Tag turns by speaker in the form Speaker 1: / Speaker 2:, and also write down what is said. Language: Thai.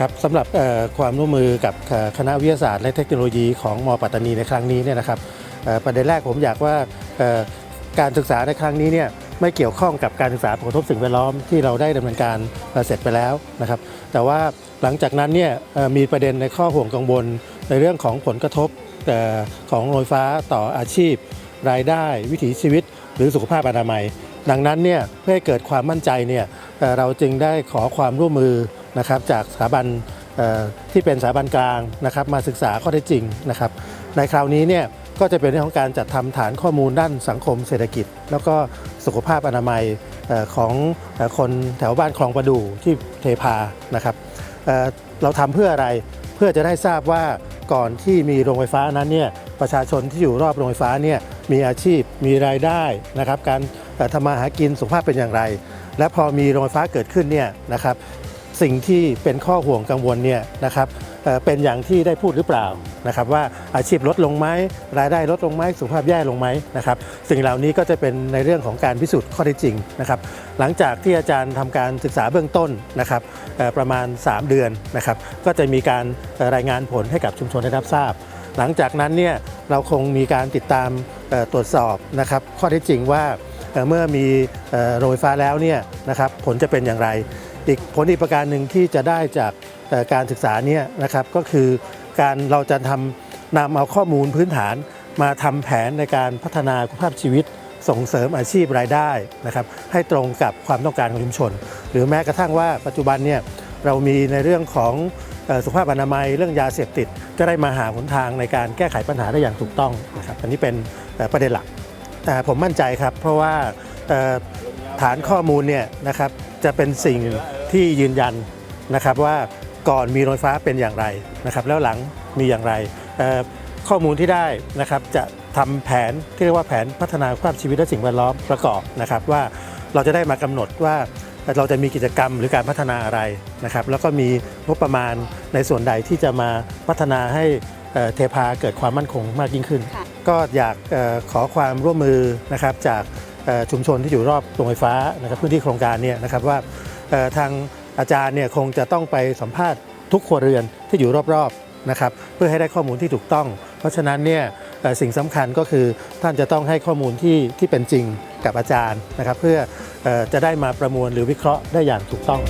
Speaker 1: ครับสำหรับความร่วมมือกับคณะวิทยาศาสตร์ และเทคโนโลยีของมปัตตานีในครั้งนี้เนี่ยนะครับประเด็นแรกผมอยากว่าการศึกษาในครั้งนี้เนี่ยไม่เกี่ยวข้องกับการศึกษาผลกระทบสิ่งแวดล้อมที่เราได้ดำเนินการเสร็จไปแล้วนะครับแต่ว่าหลังจากนั้นเนี่ยมีประเด็นในข้อห่วงกังวลในเรื่องของผลกระทบของโรงไฟฟ้าต่ออาชีพ รายได้วิถีชีวิต หรือสุขภาพอนามัย ดังนั้นเนี่ยเพื่อให้เกิดความมั่นใจเนี่ยเราจึงได้ขอความร่วมมือ นะครับจากสถาบันที่เป็นสถาบันกลางนะครับมาศึกษาข้อเท็จจริงนะครับ ในคราวนี้เนี่ยก็จะเป็นเรื่องของการจัดทำฐานข้อมูลด้านสังคมเศรษฐกิจ แล้วก็สุขภาพอนามัยของคนแถวบ้านคลองประดูที่เทพานะครับเราทำเพื่ออะไรเพื่อจะได้ทราบว่าก่อนที่มีโรงไฟฟ้านั้นเนี่ยประชาชนที่อยู่รอบโรงไฟฟ้าเนี่ยมีอาชีพมีรายได้นะครับ การทำมาหากินสุขภาพเป็นอย่างไร และพอมีโรงไฟฟ้าเกิดขึ้นเนี่ยนะครับ สิ่งที่เป็นข้อห่วงกังวลเนี่ยนะครับเป็นอย่างที่ได้พูดหรือเปล่านะครับว่าอาชีพลดลงไหมรายได้ลดลงไหมสุขภาพแย่ลงไหมนะครับสิ่งเหล่านี้ก็จะเป็นในเรื่องของการพิสูจน์ข้อเท็จจริงนะครับหลังจากที่อาจารย์ทำการศึกษาเบื้องต้นนะครับประมาณ 3 เดือนนะครับก็จะมีการรายงานผลให้กับชุมชนได้รับทราบ หลังจากนั้นเนี่ยเราคงมีการติดตามตรวจสอบนะครับข้อเท็จจริงว่า เมื่อมีโรงไฟฟ้าแล้วเนี่ยนะครับผลจะเป็นอย่างไร อีกผลอีกประการหนึ่งที่จะได้จากการศึกษาเนี่ยนะครับก็คือการเราจะทำนำเอาข้อมูลพื้นฐานมาทำแผนในการพัฒนาคุณภาพชีวิตส่งเสริมอาชีพรายได้นะครับให้ตรงกับความต้องการของชุมชน หรือแม้กระทั่งว่าปัจจุบันเนี่ยเรามีในเรื่องของสุขภาพอนามัยเรื่องยาเสพติดจะได้มาหาหนทางในการแก้ไขปัญหาได้อย่างถูกต้องนะครับอันนี้เป็นประเด็นหลัก ผมมั่นใจครับ เพราะว่าฐานข้อมูลเนี่ยนะครับจะเป็นสิ่งที่ยืนยันนะครับว่าก่อนมีรงไฟฟ้าเป็นอย่างไรนะครับแล้วหลังมีอย่างไร ข้อมูลที่ได้นะครับจะทำแผนที่เรียกว่าแผนพัฒนาคุณภาพชีวิตและสิ่งแวดล้อมประกอบนะครับว่าเราจะได้มากำหนดว่าเราจะมีกิจกรรมหรือการพัฒนาอะไรนะครับแล้วก็มีงบประมาณในส่วนใดที่จะมาพัฒนาให้เทพาเกิดความมั่นคงมากยิ่งขึ้น ก็อยากขอความร่วมมือนะครับจากชุมชนที่อยู่รอบโรงไฟฟ้านะครับพื้นที่โครงการเนี่ยนะครับว่าทางอาจารย์เนี่ยคงจะต้องไปสัมภาษณ์ทุกครัวเรือนที่อยู่รอบๆนะครับเพื่อให้ได้ข้อมูลที่ถูกต้อง เพราะฉะนั้นเนี่ยสิ่งสำคัญก็คือท่านจะต้องให้ข้อมูลที่ที่เป็นจริงกับอาจารย์นะครับเพื่อจะได้มาประมวลหรือวิเคราะห์ได้อย่างถูกต้อง